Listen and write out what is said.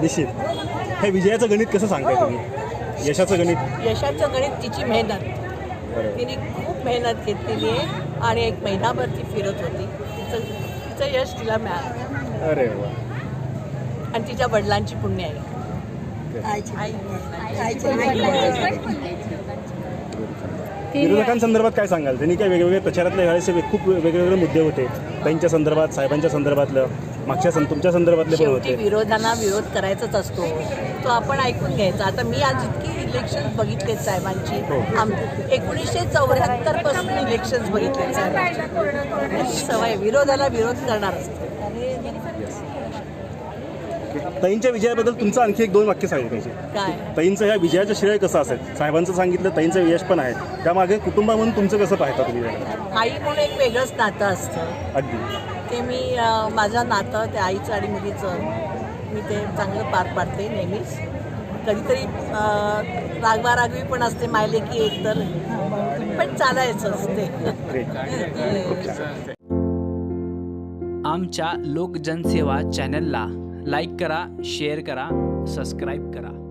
निश्चित. हे विजयाचं गणित कसं सांगताय तुम्ही? यशाचं गणित? यशाचं गणित तिची मेहनत. बरोबर. तिने खूप मेहनत घेतलेली आहे आणि एक महिनाभर ती फिरत होती. तिचं तिचं यश तिला मिळालं. अरे वा. आणि तिच्या वडिलांची पुण्य आहे. आई विरोधकांसंदर्भात काय सांगाल? त्यांनी काय वेगवेगळे प्रचारातले ह्यावेळेस खूप वेगवेगळे मुद्दे होते. त्यांच्या संदर्भात साहेबांच्या संदर्भातलं. मागच्या सं तुमच्या संदर्भातले पण शेवटी होते. विरोधांना विरोध करायचाच असतो. तो आपण ऐकून घ्यायचा. आता मी आज इतकी इलेक्शन बघितलेत साहेबांची. हो. आम एकोणीसशे चौऱ्याहत्तरपासून इलेक्शन साहेबांची. सवय विरोधाला विरोध करणार असतो. ताईंच्या विजयाबद्दल तुमचं आणखी एक दोन वाक्य सांगितलं काय? ताईंचं ह्या विजयाचं श्रेय कसं असेल? साहेबांचं सांगितलं ताईंचं यश पण आहे. त्यामागे कुटुंबा म्हणून तुमचं कसं पाहता तुम्ही? आई म्हणून एक वेगळंच नातं असतं. अगदी. ते मी माझं नातं त्या आईचं आणि मुलीचं मी ते चांगलं पार पाडते नेहमीच. कधीतरी रागवा रागवारागवी पण असते मायले की एक तर. पण चालायचं असते. आमच्या लोकजनसेवा चॅनलला लाईक करा शेअर करा सबस्क्राईब करा.